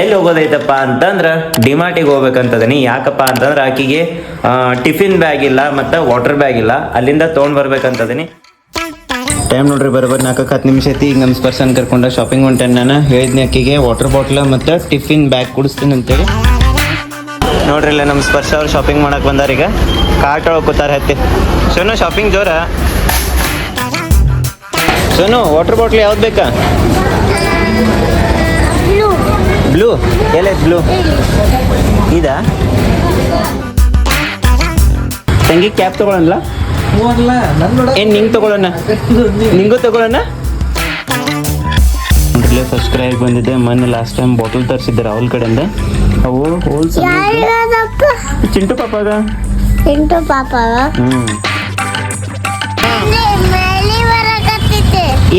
ಎಲ್ಲಿ ಹೋಗೋದೈತಪ್ಪ ಅಂತಂದ್ರೆ ಡಿಮಾರ್ಟಿಗೆ ಹೋಗ್ಬೇಕಂತದನಿ ಯಾಕಪ್ಪ ಅಂತಂದ್ರೆ ಆಕಿಗೆ ಟಿಫಿನ್ ಬ್ಯಾಗ್ ಇಲ್ಲ ಮತ್ತು ವಾಟರ್ ಬ್ಯಾಗ್ ಇಲ್ಲ. ಅಲ್ಲಿಂದ ತೊಗೊಂಡು ಬರ್ಬೇಕಂತದನಿ ಟೈಮ್ ನೋಡ್ರಿ ಬರೋಬ್ಬರ ನಾಲ್ಕು ಹತ್ತು ನಿಮಿಷ ಐತಿ. ಈಗ ನಮ್ಮ ಸ್ಪರ್ಶನ್ ಕರ್ಕೊಂಡ ಶಾಪಿಂಗ್ ಹೊಂಟೆ ನಾನು. ಹೇಳಿದ್ನಿ ಅಕ್ಕಿಗೆ ವಾಟರ್ ಬಾಟ್ಲ ಮತ್ತು ಟಿಫಿನ್ ಬ್ಯಾಗ್ ಕುಡಿಸ್ತೀನಿ ಅಂತೇಳಿ. ನೋಡ್ರಿ, ಇಲ್ಲ ನಮ್ಮ ಸ್ಪರ್ಶ ಅವ್ರು ಶಾಪಿಂಗ್ ಮಾಡಕ್ಕೆ ಬಂದಾರ ಈಗ. ಕಾರ್ಟ್ ಒಳಗೆ ಕೂತಾರೆ ಹತ್ತಿ. ಸೊನು ಶಾಪಿಂಗ್ ಜೋರ? ಸೊನು ವಾಟರ್ ಬಾಟ್ಲ್ ಯಾವ್ದು ಬೇಕಾ? ಬ್ಲೂ ಎಲ್ಲೈತೆ ಬ್ಲೂ ಇದಾ? ತಂಗಿ ಕ್ಯಾಪ್ ತಗೊಳಲ್ಲ ಏನ್ ನಿಂಗೆ ತಗೊಳ್ಳೋಣ ನಿಂಗೂ ತಗೊಳ್ಳೋಣ ನೋಡ್ರಿ ಫಸ್ಟ್ ಬಂದಿದೆ. ಮೊನ್ನೆ ಲಾಸ್ಟ್ ಟೈಮ್ ಬಾಟಲ್ ತರಿಸಿದ್ದೆ ರಾಹುಲ್ ಕಡೆಯಿಂದ? ಅವು ಹೋಲ್ಸ್ ಚಿಂಟು ಪಾಪಾಗ? ಚಿಂಟು ಪಾಪ ಹ್ಞೂ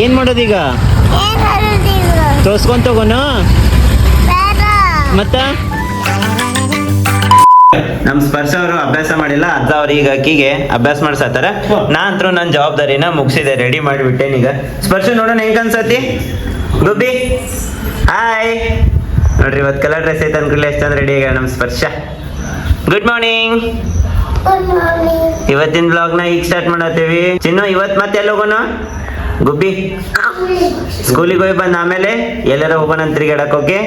ಏನು ಮಾಡೋದೀಗ? ತೋರ್ಸ್ಕೊಂತ ಬೇಡ ಮತ್ತ? ನಮ್ ಸ್ಪರ್ಶ ಅವರು ಅಭ್ಯಾಸ ಮಾಡಿಲ್ಲ ಅಜ್ಜ ಅವ್ರ ಈಗ ಅಕ್ಕಿಗೆ ಅಭ್ಯಾಸ ಮಾಡ್ಸತ್ತಾರ ನಾ ಅಂತೂ ನನ್ನ ಜವಾಬ್ದಾರಿನ ಮುಗಿಸಿದೆ ರೆಡಿ ಮಾಡಿಬಿಟ್ಟೇನೀಗ ಈಗ. ಸ್ಪರ್ಶ ನೋಡೋಣ ಹೆಂಗ್ ಅನ್ಸತಿ? ಗುಬ್ಬಿ ಹಾಯ್ ನೋಡ್ರಿ ಇವತ್ತು ಕಲರ್ ಡ್ರೆಸ್ ಐತೆ ಅನ್ಕೊಳ್ಳಿ ಎಷ್ಟು ರೆಡಿ ಈಗ ನಮ್ ಸ್ಪರ್ಶ. ಗುಡ್ ಮಾರ್ನಿಂಗ್ ಇವತ್ತಿನ ಬ್ಲಾಗ್ನ ಈಗ ಸ್ಟಾರ್ಟ್ ಮಾಡತ್ತೀವಿ. ಚಿನ್ನು ಇವತ್ ಮತ್ತೆ ಎಲ್ಲಿ ಹೋಗೋಣ? ಗುಬ್ಬಿ? ಸ್ಕೂಲಿಗೆ ಹೋಗಿ ಬಂದ ಆಮೇಲೆ ಎಲ್ಲಾರ ಹೋಗೋಣ ಅಂತ ತಿರ್ಗಾಡಕ್ ಓಕೆ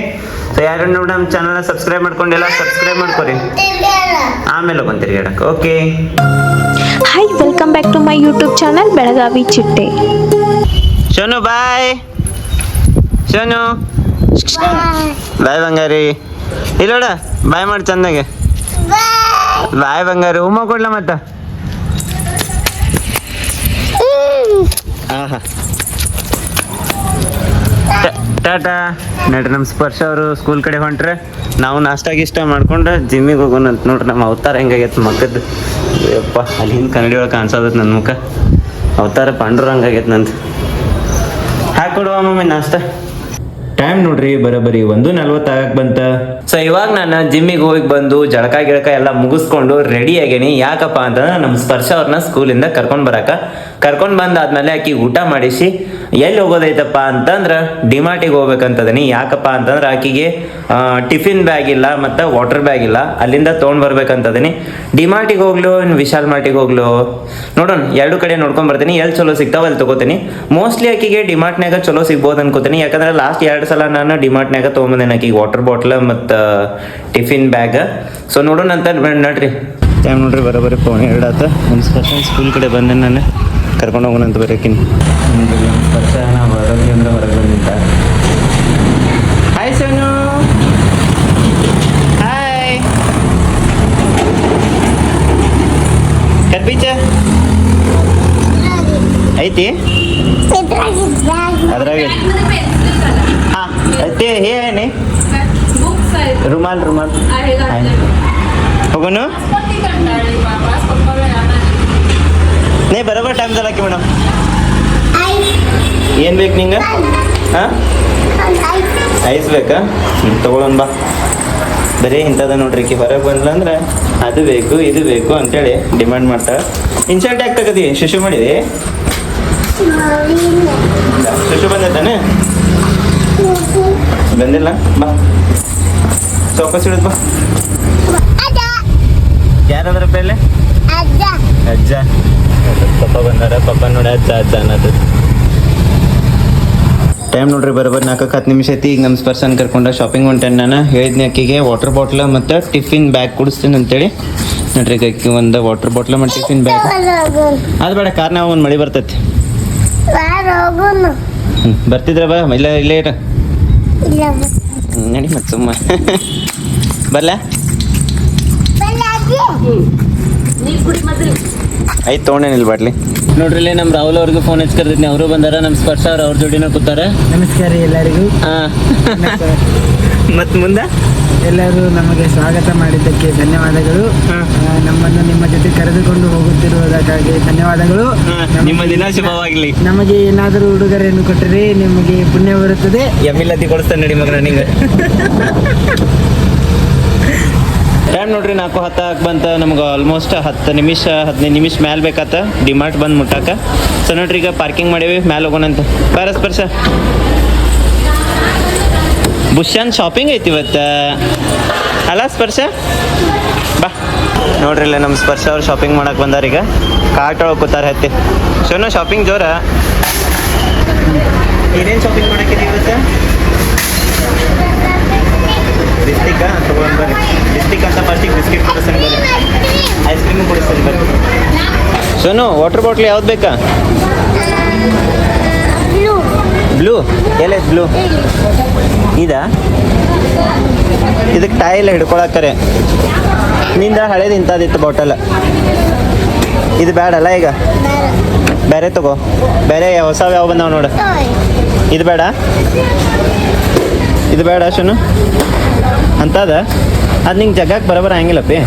ಸೊ ಯಾರು ನೋಡಿ ನಮ್ಮ ಚಾನಲ್ನ ಸಬ್ಸ್ಕ್ರೈಬ್ ಮಾಡ್ಕೊಂಡಿಲ್ಲ ಸಬ್ಸ್ಕ್ರೈಬ್ ಮಾಡ್ಕೊರಿ. ಆಮೇಲೆ ಹೋಗೋಣ ತಿರ್ಗಾಡಕ್ okay hi welcome back to my YouTube channel Belagavi ಚಿಟ್ಟೆ ಶೋನು ಬಾಯ್ ಶೋನು. ಬಾಯ್ ಬಂಗಾರಿ ಇಲ್ಲೋಡ ಬಾಯ್ ಮಾಡಿ ಚಂದಾಗೆ. ಬಾಯ್ ಬಂಗಾರಿ ಉಮ್ಮ ಕೊಡ್ಲ ಮತ್ತ? ಟಾಟಾ ನಡ್ರಿ ನಮ್ಮ ಸ್ಪರ್ಶ ಅವರು ಸ್ಕೂಲ್ ಕಡೆ ಹೊಂಟ್ರೆ ನಾವು ನಾಷ್ಟ ಗೀಷ್ಟ ಮಾಡ್ಕೊಂಡು ಜಿಮ್ಮಿಗೆ ಹೋಗೋಣ ಅಂತ ನೋಡ್ರಿ ನಮ್ಮ ಅವತಾರ ಹೆಂಗಾಗೈತೆ ಮಕ್ಕದ್ದು ಯಪ್ಪ ಅಲ್ಲಿ ಹಿಂದೆ ಕನ್ನಡಿ ಒಳಗೆ ಕಾಣಿಸೋದತ್ ನನ್ನ ಮುಖ. ಅವತಾರ ಪಾಂಡ್ರ ಹಂಗಾಗೈತೆ ನಂದು. ಹಾಕೊಡುವ ಮಮ್ಮಿ ನಾಷ್ಟ. ಟೈಮ್ ನೋಡ್ರಿ ಬರೋಬ್ಬರಿ ಒಂದು ನಲ್ವತ್ತಾಗಕ್ ಬಂತ. ಸೊ ಇವಾಗ ನಾನು ಜಿಮ್ಮಿಗೆ ಹೋಗಿ ಬಂದು ಜಳಕ ಗಿಳಕ ಎಲ್ಲ ಮುಗಿಸ್ಕೊಂಡು ರೆಡಿ ಆಗೇನಿ. ಯಾಕಪ್ಪ ಅಂತಂದ್ರೆ ನಮ್ಮ ಸ್ಪರ್ಶ ಅವ್ರನ್ನ ಸ್ಕೂಲಿಂದ ಕರ್ಕೊಂಡು ಬರಾಕ. ಕರ್ಕೊಂಡು ಬಂದಾದ್ಮೇಲೆ ಆಕಿ ಊಟ ಮಾಡಿಸಿ ಎಲ್ಲಿ ಹೋಗೋದೈತಪ್ಪ ಅಂತಂದ್ರೆ ಡಿಮಾರ್ಟಿಗೆ ಹೋಗ್ಬೇಕಂತದೀನಿ ಯಾಕಪ್ಪ ಅಂತಂದ್ರೆ ಆಕಿಗೆ ಟಿಫಿನ್ ಬ್ಯಾಗ್ ಇಲ್ಲ ಮತ್ತು ವಾಟರ್ ಬ್ಯಾಗ್ ಇಲ್ಲ, ಅಲ್ಲಿಂದ ತೊಗೊಂಡು ಬರ್ಬೇಕಂತದನಿ ಡಿಮಾರ್ಟಿಗೆ ಹೋಗ್ಲು ಇನ್ನು ವಿಶಾಲ್ ಮಾರ್ಟಿಗೆ ಹೋಗ್ಲು? ನೋಡೋಣ, ಎರಡು ಕಡೆ ನೋಡ್ಕೊಂಡು ಬರ್ತೀನಿ ಎಲ್ಲಿ ಚಲೋ ಸಿಗ್ತಾವ ಅಲ್ಲಿ ತಗೋತೀನಿ. ಮೋಸ್ಟ್ಲಿ ಆಕಿಗೆ ಡಿಮಾರ್ಟ್ನಾಗ ಚಲೋ ಸಿಗ್ಬೋದು ಅನ್ಕೋತೀನಿ, ಯಾಕಂದ್ರೆ ಲಾಸ್ಟ್ ಎರಡು ಸಲ ನಾನು ಡಿಮಾರ್ಟ್ನಾಗ ತೊಗೊಂಬಂದೇನೆ ಆಕಿಗೆ, ವಾಟರ್ ಬಾಟ್ಲ್ ಮತ್ತು ಟಿಫಿನ್ ಬ್ಯಾಗ್. ಸೊ ನೋಡೋಣ ಅಂತ ನೋಡ್ರಿ. ಟೈಮ್ ನೋಡ್ರಿ, ಬರೋಬರಿ ಫೋನ್ ಎರಡು ಆತ. ಒಂದು ಸ್ಪರ್ಶ ಸ್ಕೂಲ್ ಕಡೆ ಬಂದೆ ನಾನು. ಕರ್ಕೊಂಡು ಹೋಗೋಣ ಅಂತ ಬರೋಕಿನಿ ಸ್ಪರ್ಶ ನಾವು ಹೊರಗೆ ಅಂದ್ರೆ ಹೊರಗೆ ಬಂದಿದ್ದ ಹಾಯ್ ಸೋನು ಹಾಯ್ ಕರ್ಬೀಜ ಐತಿ ಅದ್ರಾಗ ಹಾ ಐತಿ ಹೇಳಿ ರುಮಾಲ್ ರುಮಾಲ್ ಹೋಗೋನು ನೇ ಬರೋಬರ್ ಟೈಮ್ ಹಾಕಿ ಮೇಡಮ್. ಏನು ಬೇಕು ನಿಂಗೆ? ಹಾಂ? ಐಸ್ ಬೇಕಾ? ಹ್ಞೂ ತೊಗೊಳೋಣ ಬಾ. ಬರೀ ಇಂಥದ ನೋಡ್ರಿ ಕಿ ಹೊರಗೆ ಬಂದ್ಲಂದ್ರೆ ಅದು ಬೇಕು ಇದು ಬೇಕು ಅಂತೇಳಿ ಡಿಮ್ಯಾಂಡ್ ಮಾಡ್ತಾಳೆ. ಇನ್ಸಲ್ಟ್ ಯಾಕೆ ತಗದಿ? ಶಿಶು ಮಾಡಿದೆ? ಶಿಶು ಬಂದೈತಾನೆ ಬಂದಿಲ್ಲ? ಬಾ. ಚೌಕಸ್ ಹಿಡಿದು ಬಾ. ಯಾರಾದ್ರ ಪೇಲೆ ಅಜ್ಜ. ಪಪ್ಪ ಬಂದಾರ ಪಪ್ಪ ನೋಡಿ ಅಜ್ಜ ಅಜ್ಜ ಅನ್ನೋದು. ಟೈಮ್ ನೋಡ್ರಿ ಬರೋಬ್ಬರ ನಾಲ್ಕು ಹತ್ತು ನಿಮಿಷ ಐತಿ. ಈಗ ನಮ್ಮ ಸ್ಪರ್ಶನ್ ಕರ್ಕೊಂಡ ಶಾಪಿಂಗ್ ಹೊಂಟೇನೆ ನಾನು. ಹೇಳಿದ್ನಿ ಅಕ್ಕಿಗೆ ವಾಟರ್ ಬಾಟ್ಲ ಮತ್ತು ಟಿಫಿನ್ ಬ್ಯಾಗ್ ಕುಡಿಸ್ತೀನಿ ಅಂತೇಳಿ. ನೋಡ್ರಿ ಈಗ ಅಕ್ಕಿ ಒಂದು ವಾಟರ್ ಬಾಟ್ಲ ಮತ್ತು ಟಿಫಿನ್ ಬ್ಯಾಗ್ ಅದು ಬೇಡ ಕಾರ್ನಾಗ ಒಂದು ಮಳೆ ಬರ್ತೈತಿ. ಹ್ಞೂ ಬರ್ತಿದ್ರ ಬಾ ಇಲ್ಲ ಇಲ್ಲೇ ಇರ. ನಡಿ ಮತ್ತೆ ಸುಮ್ಮ. ಬರ್ಲಾ ಐತ್ ಇಲ್ಲಿ ಬಾಟ್ಲಿ. ನೋಡ್ರಿ ಇಲ್ಲಿ ನಮ್ಮ ರಾಹುಲ್ ಅವ್ರಿಗೂ ಫೋನ್ ಹಚ್ಚಿ ಕರೆದಿದ್ನಿ. ಅವರು ಬಂದಾರ ನಮ್ಮ ಸ್ಪರ್ಶ ಅವ್ರು ಅವ್ರ ಜೋಡಿನ ಕೂತಾರ. ನಮಸ್ಕಾರ ಎಲ್ಲರಿಗೂ. ಮತ್ತು ಮುಂದೆ? ಎಲ್ಲರೂ ನಮಗೆ ಸ್ವಾಗತ ಮಾಡಿದ್ದಕ್ಕೆ ಧನ್ಯವಾದಗಳು. ಆ, ನಮ್ಮನ್ನು ನಿಮ್ಮ ಜೊತೆ ಕರೆದುಕೊಂಡು ಹೋಗುತ್ತಿರುವುದಕ್ಕಾಗಿ ಧನ್ಯವಾದಗಳು. ನಿಮ್ಮ ದಿನ ಶುಭವಾಗಲಿ. ನಮಗೆ ಏನಾದರೂ ಉಡುಗೊರೆಯನ್ನು ಕೊಟ್ಟರೆ ನಿಮಗೆ ಪುಣ್ಯ ಬರುತ್ತದೆ. ಎಮ್ಮಿಲ್ಲತಿ ಕೊಡಿಸ್ತಾನೆ ನಡಿ ಮಗನ ನಿಂಗೆ. ಟೈಮ್ ನೋಡ್ರಿ, ನಾಲ್ಕು ಹತ್ತು ಹಾಕಿ ಬಂತ. ನಮ್ಗೆ ಆಲ್ಮೋಸ್ಟ್ ಹತ್ತು ನಿಮಿಷ, ಹದಿನೈದು ನಿಮಿಷ ಮ್ಯಾಲೆ ಬೇಕಾತ. ಡಿಮಾರ್ಟ್ ಬಂದು ಮುಟ್ಟಾಕ. ಸೊ ನೋಡ್ರಿ, ಈಗ ಪಾರ್ಕಿಂಗ್ ಮಾಡೀವಿ. ಮ್ಯಾಲ ಹೋಗೋಣಂತ ಬಾರ ಸ್ಪರ್ಶ ಬುಷನ್ ಶಾಪಿಂಗ್ ಐತಿ ಇವತ್ತು. ಅಲ್ಲ ಸ್ಪರ್ಶ ಬಾ. ನೋಡ್ರಿ, ಇಲ್ಲ ನಮ್ಮ ಸ್ಪರ್ಶ ಅವ್ರು ಶಾಪಿಂಗ್ ಮಾಡಕ್ ಬಂದಾರ ಈಗ. ಕಾರ್ಟ್ ಒಳಗೆ ಕೂತಾರ ಹತ್ತಿ. ನೋ ಶಾಪಿಂಗ್ ಜೋರ. ಏನೇನು ಶಾಪಿಂಗ್ ಮಾಡಕ್ಕಿದೆ ಇವತ್ತು? ಬಿಸ್ಟಿಕ ತಗೊಂಡ್ ಬರ್ರಿ ಬಿಸ್ಟಿಕ್ ಅಂತ ಫಸ್ಟಿಗೆ ಬಿಸ್ಕಿಟ್ ಕೊಡಿಸ್ತಾನೆ ಬರ್ರಿ ಐಸ್ ಕ್ರೀಮ್ ಕೊಡಿಸ್ತಾನೆ ಬರ್ರಿ ಸೋನು ವಾಟರ್ ಬಾಟ್ಲ್ ಯಾವ್ದು ಬೇಕಾ? ಬ್ಲೂ ಎಲ್ಲ ಬ್ಲೂ ಇದಾ? ಇದಕ್ಕೆ ಟೈಲ್ ಹಿಡ್ಕೊಳಕರೆ ನಿಂದ ಹಳೇದು ಇಂಥದ್ದಿತ್ತು ಬಾಟಲ್ ಇದು ಬೇಡಲ್ಲ ಈಗ? ಬೇರೆ ತಗೋ. ಬೇರೆ ಹೊಸ ಯಾವ ಬಂದಾವ ನೋಡು. ಇದು ಬೇಡ? ಇದು ಬೇಡ ಶುನು ಅಂತದ? ಅದು ನಿಂಗೆ ಜಗಕ್ಕೆ ಬರೋಬರ ಪೇ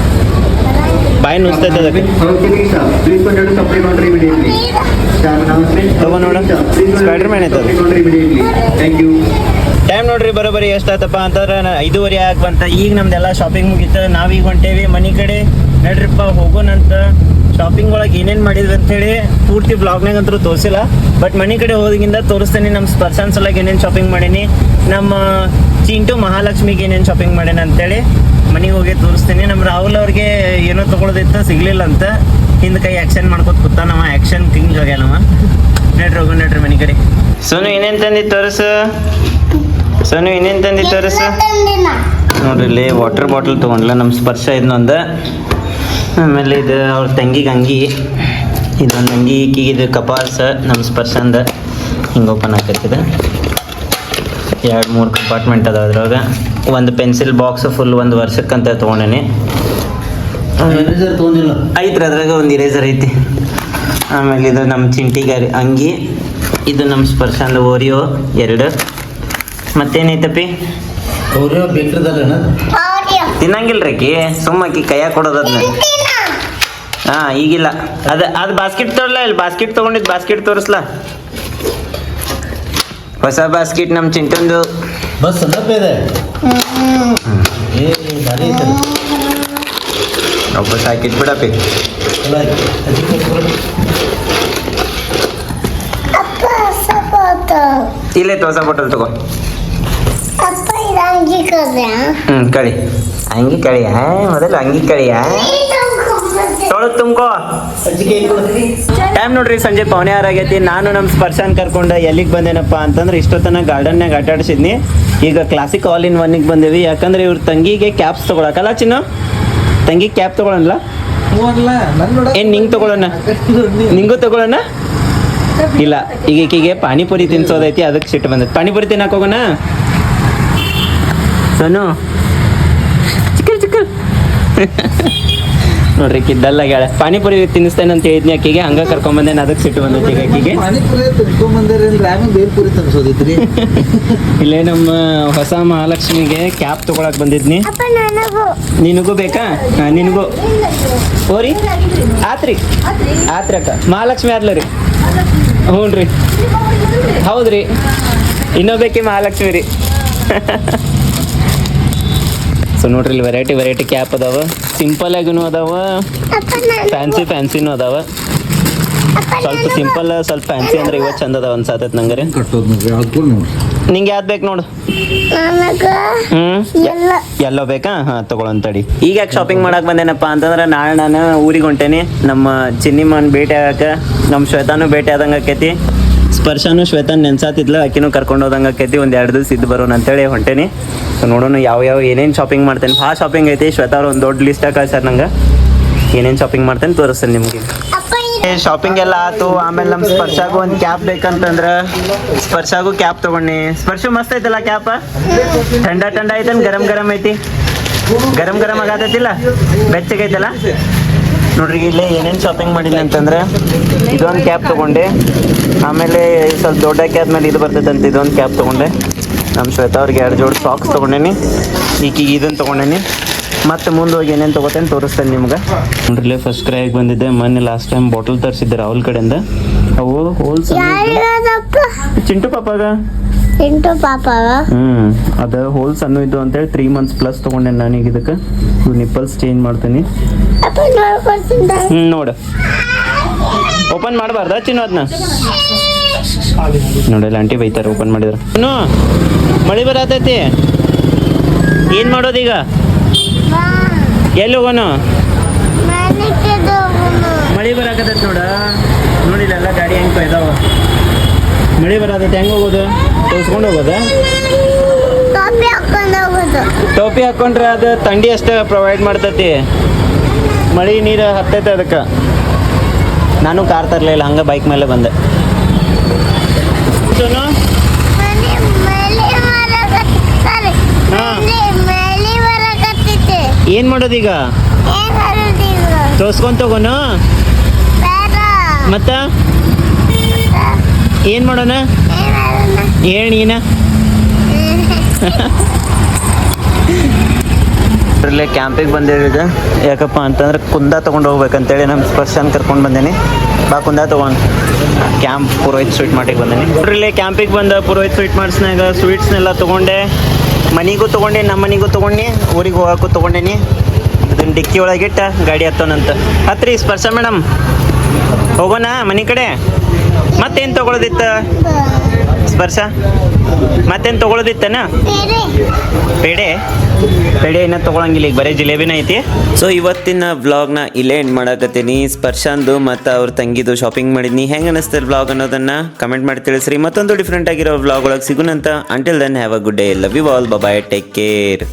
ಬಾಯಿ ನುಸ್ತೈತೆ ಅದಕ್ಕೆ. ತಗೋ ನೋಡು. ಸ್ಪೈಡರ್ ಮ್ಯಾನ್ ಐತದ ಟೈಮ್ ನೋಡ್ರಿ, ಬರೋಬರಿ ಎಷ್ಟಾಯ್ತಪ್ಪ ಅಂತಂದ್ರೆ ಐದೂವರೆ ಆಗಿ ಬಂತ. ಈಗ ನಮ್ದೆಲ್ಲ ಶಾಪಿಂಗ್ ಮುಗೀತು. ನಾವೀಗ ಹೊಂಟೇವಿ ಮನೆ ಕಡೆ. ನಡ್ರಿಪ್ಪ, ಹೋಗೋಣಂತ. ಶಾಪಿಂಗ್ ಒಳಗೆ ಏನೇನು ಮಾಡಿದ್ವಿ ಅಂತೇಳಿ ಪೂರ್ತಿ ಬ್ಲಾಗ್ನಾಗ ಅಂತೂ ತೋರಿಸಿಲ್ಲ. ಬಟ್ ಮನೆ ಕಡೆ ಹೋದಾಗಿಂದ ತೋರಿಸ್ತೇನೆ. ನಮ್ಮ ಸ್ಪರ್ಶನ್ ಒಳಗೆ ಏನೇನು ಶಾಪಿಂಗ್ ಮಾಡೀನಿ. ನಮ್ಮ ಚಿಂಟು ಮಹಾಲಕ್ಷ್ಮಿಗೆ ಏನೇನು ಶಾಪಿಂಗ್ ಮಾಡ್ಯಾನ ಅಂತೇಳಿ ಮನೆಗೆ ಹೋಗಿ ತೋರಿಸ್ತೀನಿ. ನಮ್ಮ ರಾಹುಲ್ ಅವ್ರಿಗೆ ಏನೋ ತೊಗೊಳೋದಿತ್ತು ಸಿಗ್ಲಿಲ್ಲ ಅಂತ ಹಿಂದ ಕೈ ಆ್ಯಕ್ಷನ್ ಮಾಡ್ಕೊತ ಕೂತ ನಮ್ಮ ಆ್ಯಕ್ಷನ್ ಕಿಂಗ್ ಆಗ್ಯಾನವ ನೆಟ್ರಿ ಹೋಗೋ ನೆಟ್ರಿ ಮನೆ ಕಡೆ. ಸೋನು ಏನೇನು ತಂದಿ ತೋರಿಸ? ಸೋನು ಏನೇನು ತಂದಿ ತೋರಿಸ? ನೋಡ್ರಿ ಇಲ್ಲಿ ವಾಟರ್ ಬಾಟಲ್ ತೊಗೊಂಡ್ಲ ನಮ್ಮ ಸ್ಪರ್ಶ ಇದನ್ನೊಂದು ಆಮೇಲೆ ಇದು ಅವ್ರ ತಂಗಿಗೆ ಅಂಗಿ ಇದೊಂದು ಅಂಗಿ, ಈಕಿಗೆ ಇದು ನಮ್ಮ ನಮ್ಮ ಸ್ಪರ್ಶಂದ. ಹಿಂಗೆ ಓಪನ್ ಆಕೈತಿದೆ ಎರಡು ಮೂರು ಕಂಪಾರ್ಟ್ಮೆಂಟ್ ಅದ ಅದ್ರಾಗ ಒಂದು ಪೆನ್ಸಿಲ್ ಬಾಕ್ಸ್ ಫುಲ್ ಒಂದು ವರ್ಷಕ್ಕಂತ ತೊಗೊಂಡೇನಿ. ಐತ್ರಿ ಅದ್ರಾಗ ಒಂದು ಇರೇಸರ್ ಐತಿ. ಆಮೇಲೆ ಇದು ನಮ್ಮ ಚಿಂಟಿಗಾರಿ ಅಂಗಿ ಇದು ನಮ್ಮ ಸ್ಪರ್ಶಂದ ಓರಿಯೋ ಎರಡು. ಮತ್ತೇನೈತಪ್ಪಿ? ಓರಿಯೋ ಬೇಕ್ರಿದಲ್ಲ ಆಡಿಯೋ ತಿನ್ನಂಗಿಲ್ರಿ ಆಕಿ ಸುಮ್ಮ ಆಕಿ ಕೈಯಾಗ ಕೊಡೋದು ಅದ್ನ. ಹಾ ಈಗಿಲ್ಲ. ಅದ ಅದು ಬಾಸ್ಕೆಟ್ ತಗೊಳ್ಳ ಇಲ್ಲಿ ಬಾಸ್ಕೆಟ್ ತಗೊಂಡಿದ್ ಬಾಸ್ಕೆಟ್ ತೋರಿಸ್ಲಾ? ಹೊಸ ಬಾಸ್ಕೆಟ್ ನಮ್ಮ ಚಿಂಟಂದು. ಬಸ್ ಇದೆ. ಏ ಭಾರಿ ಐತಲ್ಲ ವಾಪಸ್ ಹಾಕಿಟ್ ಬಿಡಪ್ಪಿ. ಇಲ್ಲೇ ಆಯ್ತು ಅದಕ್ಕೆ ಕೊಡು. ಅಪ್ಪ ಸಪೋಟ ಇಲ್ಲೈತೆ ಹೊಸ ಬಾಟಲ್ ತಗೋ ಅಪ್ಪ ಅಂಗಿ ಕದ ಹ್ಮ್ ಕಳಿ. ಅಂಗಿ ಕಳಿಯ? ಮೊದಲು ಅಂಗಿ ಕಳಿಯ? ತೊಳೆದು ತುಂಬಕೋ. ಟೈಮ್ ನೋಡ್ರಿ, ಸಂಜೆ ಪೌನೆ ಆಗೈತಿ. ನಾನು ನಮ್ಮ ಸ್ಪರ್ಶನ್ ಕರ್ಕೊಂಡು ಎಲ್ಲಿಗೆ ಬಂದೇನಪ್ಪ ಅಂತಂದ್ರೆ ಇಷ್ಟೊತ್ತನ ಗಾರ್ಡನ್ನಾಗ ಆಟ ಆಡಿಸಿದ್ನಿ ಈಗ ಕ್ಲಾಸಿಕ್ ಆಲ್ ಇನ್ ಒನ್ನಿಗೆ ಬಂದೀವಿ. ಯಾಕಂದ್ರೆ ಇವ್ರ ತಂಗಿಗೆ ಕ್ಯಾಪ್ಸ್ ತಗೊಳಕಲ್ಲ ಚಿನ್ನು? ತಂಗಿ ಕ್ಯಾಪ್ ತಗೊಳಲ್ಲ ಏನ್ ನಿಂಗ್ ತಗೊಳ್ಳೋಣ ನಿಂಗೂ ತಗೊಳ್ಳೋಣ ಇಲ್ಲ, ಈಗ ಈಕಿಗೆ ಪಾನಿಪುರಿ ತಿನ್ಸೋದೈತಿ, ಅದಕ್ಕೆ ಸಿಟ್ಟು ಬಂದೈತಿ. ಪಾನಿಪುರಿ ತಿನ್ನಕ್ಕೆ ಹೋಗೋಣ? ಸೋನು ಚಿಕ್ಕ ಚಿಕ್ಕಲ್. ನೋಡ್ರಿ ಕಿದ್ದಲ್ಲ ಗ್ಯಾಳ ಪಾನಿಪುರಿ ತಿನ್ನಿಸ್ತೇನೆ ಅಂತ ಹೇಳಿದ್ನಿ ಆಕಿಗೆ. ಹಂಗ ಕರ್ಕೊಂಬಂದೇನೆ ಅದಕ್ಕೆ ಸಿಟ್ಟು ಬಂದೈತಿ ಆಕಿಗೆ. ಪಾನಿಪುರಿ ಇಲ್ಲೇ ನಮ್ಮ ಹೊಸ ಮಹಾಲಕ್ಷ್ಮಿಗೆ ಕ್ಯಾಪ್ ತಗೊಳಕ್ ಬಂದಿದ್ನಿ. ಅಪ್ಪ ನನಗೂ. ನಿನಗೂ ಬೇಕಾ? ಹಾ, ನಿನಗೂ. ಓರಿ ಆತ್ರಿ. ಆತ್ರಿ ಅಕ್ಕ. ಮಹಾಲಕ್ಷ್ಮಿ ಆದ್ಲ ರೀ. ಹ್ಞೂ ರೀ ಹೌದ್ರಿ. ಇನ್ನೊಬ್ಬಾಕಿ ಮಹಾಲಕ್ಷ್ಮಿ ರೀ. ಸೊ ನೋಡ್ರಿ, ಇಲ್ಲಿ ವೆರೈಟಿ ವೆರೈಟಿ ಕ್ಯಾಪ್ ಅದಾವ. ಸಿಂಪಲ್ ಆಗಿನೂ ಅದಾವ. ಫ್ಯಾನ್ಸಿ ಫ್ಯಾನ್ಸಿನೂ ಅದಾವ. ಸ್ವಲ್ಪ ಸಿಂಪಲ್ ಸ್ವಲ್ಪ ಫ್ಯಾನ್ಸಿ ಅಂದ್ರೆ ಇವತ್ತು ಚಂದ ಅದಾವ ಅನ್ಸಾತೈತೆ ನಂಗೆ ರೀ. ನಿಂಗೆ ಯಾವ್ದು ಬೇಕು ನೋಡು. ಎಲ್ಲ ಎಲ್ಲೋ ಬೇಕಾ? ಹಾ ತಗೊಳಂತಡಿ ಈಗ ಯಾಕೆ ಶಾಪಿಂಗ್ ಮಾಡಕ್ ಬಂದೇನಪ್ಪ ಅಂತಂದ್ರೆ ನಾಳೆ ನಾನು ಊರಿಗೆ ಹೊಂಟೇನಿ. ನಮ್ಮ ಚಿನ್ನಿಮ್ಮನ ಭೇಟಿ ಆಗಕ್ಕೆ ನಮ್ಮ ಶ್ವೇತಾನು ಭೇಟಿ ಆದಂಗೆ ಆಕೈತಿ. ಸ್ಪರ್ಶನು ಶ್ವೇತನ್ ನೆನ್ಸಾತಿದ್ಲ. ಆಕಿನೂ ಕರ್ಕೊಂಡು ಹೋದಂಗೆ ಆಕೈತಿ. ಒಂದು ಎರಡು ದಿವಸ ಇದ್ದು ಬರೋಣ ಅಂತೇಳಿ ಹೊಂಟೇನಿ. ನೋಡೋಣ ಯಾವ ಯಾವ ಏನೇನು ಶಾಪಿಂಗ್ ಮಾಡ್ತೇನೆ. ಭಾಳ ಶಾಪಿಂಗ್ ಐತಿ. ಶ್ವೇತಾ ಅವ್ರು ಒಂದು ದೊಡ್ಡ ಲಿಸ್ಟ್ ಕಳ್ಸ್ಯಾರ ನಂಗೆ. ಏನೇನು ಶಾಪಿಂಗ್ ಮಾಡ್ತೇನೆ ತೋರಿಸ್ತೇನೆ ನಿಮಗೆ. ಶಾಪಿಂಗ್ ಎಲ್ಲ ಆತು. ಆಮೇಲೆ ನಮ್ಮ ಸ್ಪರ್ಶಾಗು ಒಂದು ಕ್ಯಾಪ್ ಬೇಕಂತಂದ್ರ ಸ್ಪರ್ಶಾಗೂ ಕ್ಯಾಪ್ ತಗೊಂಡಿ. ಸ್ಪರ್ಶ ಮಸ್ತ್ ಐತಲ್ಲ ಕ್ಯಾಪ್ ಥಂಡ ಥಂಡ ಐತನ್? ಗರಂ ಗರಂ ಐತಿ. ಗರಂ ಗರಂ ಆಗತೈತಿಲ್ಲ? ಬೆಚ್ಚಗೈತಲ್ಲ? ನೋಡ್ರಿ, ಇಲ್ಲೇ ಏನೇನು ಶಾಪಿಂಗ್ ಮಾಡಿಲ್ಲ ಅಂತಂದ್ರೆ ಇದೊಂದು ಕ್ಯಾಪ್ ತಗೊಂಡೆ. ಆಮೇಲೆ ಸ್ವಲ್ಪ ದೊಡ್ಡ ಕ್ಯಾಪ್ ಮೇಲೆ ಇದು ಬರ್ತೈತೆ ಅಂತ ಇದೊಂದು ಕ್ಯಾಪ್ ತಗೊಂಡೆ. ನಮ್ಮ ಶ್ವೇತಾ ಅವ್ರಿಗೆ ಎರಡು ಜೋಡಿ ಸಾಕ್ಸ್ ತೊಗೊಂಡೇನಿ. ಈಕಿಗೆ ಇದನ್ನು ತೊಗೊಂಡೇನಿ. ಮತ್ತೆ ಮುಂದೆ ಹೋಗಿ ಏನೇನು ತೊಗೋತೇನೆ ತೋರಿಸ್ತೇನೆ ನಿಮ್ಗೆ. ನೋಡ್ರಿ ಫಸ್ಟ್ ಆಗಿ ಬಂದಿದ್ದೆ. ಮೊನ್ನೆ ಲಾಸ್ಟ್ ಟೈಮ್ ಬಾಟಲ್ ತರಿಸಿದ್ದೆ ರಾಹುಲ್ ಕಡೆಯಿಂದ. ಅವು ಹೋಲ್ಸ್ ಚಿಂಟು ಪಾಪಾಗ? ಚಿಂಟು ಪಾಪ ಹ್ಞೂ ಅದ ಹೋಲ್ ಸಣ್ಣ ಇದ್ದು ಅಂತೇಳಿ ತ್ರೀ ಮಂತ್ಸ್ ಪ್ಲಸ್ ತಗೊಂಡೆ ನಾನೀಗ ಇದಕ್ಕೆ. ನಿಪ್ಪಲ್ಸ್ ಚೇಂಜ್ ಮಾಡ್ತೀನಿ. ಹ್ಞೂ ನೋಡು. ಓಪನ್ ಮಾಡಬಾರ್ದ ಚಿನ್ನು ಅದನ್ನ ನೋಡಲ್ಲ ಆಂಟಿ ಬೈತಾರೆ ಓಪನ್ ಮಾಡಿದ್ರೆ. ಇನ್ನು ಮಳಿ ಬರತೈತಿ? ಏನು ಮಾಡೋದೀಗ ಎಲ್ಲಿ ಹೋಗೋನು? ಮಳೆ ಬರಾಕತೈತಿ ನೋಡ. ನೋಡಿಲ್ಲ ಎಲ್ಲ ಗಾಡಿ ಹೆಂಗೆ ಇದಾವ ಮಳೆ ಬರತೈತಿ, ಹೆಂಗೆ ಹೋಗೋದು? ತೋರಿಸ್ಕೊಂಡು ಹೋಗೋದು? ಟೋಪಿ ಹಾಕೊಂಡ್ರೆ ಅದು ಥಂಡಿ ಅಷ್ಟೇ ಪ್ರೊವೈಡ್ ಮಾಡ್ತೈತಿ. ಮಳೆ ನೀರು ಹತ್ತೈತೆ ಅದಕ್ಕೆ. ನಾನು ಕಾರ್ ತರಲಿಲ್ಲ ಹಂಗೆ ಬೈಕ್ ಮೇಲೆ ಬಂದೆ. ಸೋನು? ಮನೆ ಮಳೆ ಬರಕತ್ತಾರೆ ಮಳೆ ಮಳೆ ಬರಕತ್ತೈತೆ ಏನು ಮಾಡೋದೀಗ? ಏನ್ ತೋರ್ಸ್ಕೊಂಡ್ ತಗೋನು ಮತ್ತ? ಏನು ಮಾಡೋಣ? ಏನ್ ನೀನ? ಅದ್ರಲ್ಲೇ ಕ್ಯಾಂಪಿಗೆ ಬಂದಿರೋದು ಯಾಕಪ್ಪ ಅಂತಂದ್ರೆ ಕುಂದ ತೊಗೊಂಡು ಹೋಗ್ಬೇಕಂತೇಳಿ ನಮ್ಮ ಸ್ಪರ್ಶನ್ ಕರ್ಕೊಂಡು ಬಂದೇನಿ. ಬಾ ಕುಂದ ತೊಗೊಂಡು ಕ್ಯಾಂಪ್ ಪುರೋಹಿತ್ ಸ್ವೀಟ್ ಮಾರ್ಟಿಗೆ ಬಂದೇನಿ. ಇಲ್ಲೇ ಕ್ಯಾಂಪಿಗೆ ಬಂದ ಪುರೋಹಿತ್ ಸ್ವೀಟ್ ಮಾಡ್ಸ್ನಾಗ ಸ್ವೀಟ್ಸ್ನೆಲ್ಲ ತೊಗೊಂಡೆ. ಮನೆಗೂ ತೊಗೊಂಡೆ, ನಮ್ಮ ಮನೆಗೂ ತೊಗೊಂಡು, ಊರಿಗೆ ಹೋಗೋಕ್ಕೂ ತೊಗೊಂಡೇನಿ. ಅದನ್ನ ಡಿಕ್ಕಿ ಒಳಗಿಟ್ಟ ಗಾಡಿ ಹತ್ತೋನಂತ. ಹತ್ರಿ ಸ್ಪರ್ಶ ಮೇಡಮ್. ಹೋಗೋಣ ಮನೆ ಕಡೆ. ಮತ್ತೇನು ತೊಗೊಳೋದಿತ್ತ? ಸ್ಪರ್ಶ? ಮತ್ತೇನು ತೊಗೊಳೋದಿತ್ತನ? ಬೇಡ ಪೇಡೆ ಏನೋ ತೊಗೊಳಂಗಿಲ್ಲ ಈಗ ಬರೀ ಜಿಲೇಬಿನ ಐತಿ. ಸೊ ಇವತ್ತಿನ ವ್ಲಾಗ್ನ ಇಲ್ಲೇ ಎಂಡ್ ಮಾಡಕತ್ತೀನಿ. ಸ್ಪರ್ಶಂದು ಮತ್ತು ಅವ್ರ ತಂಗಿದು ಶಾಪಿಂಗ್ ಮಾಡಿದ್ನಿ ಹೆಂಗೆ ಅನಿಸ್ತಾರೆ ವ್ಲಾಗ್ ಅನ್ನೋದನ್ನ ಕಮೆಂಟ್ ಮಾಡಿ ತಿಳಿಸ್ರಿ. ಮತ್ತೊಂದು ಡಿಫ್ರೆಂಟ್ ಆಗಿರೋ ವ್ಲಾಗ್ ಒಳಗೆ ಸಿಗುನಂತ until then have a good day love you all bye take care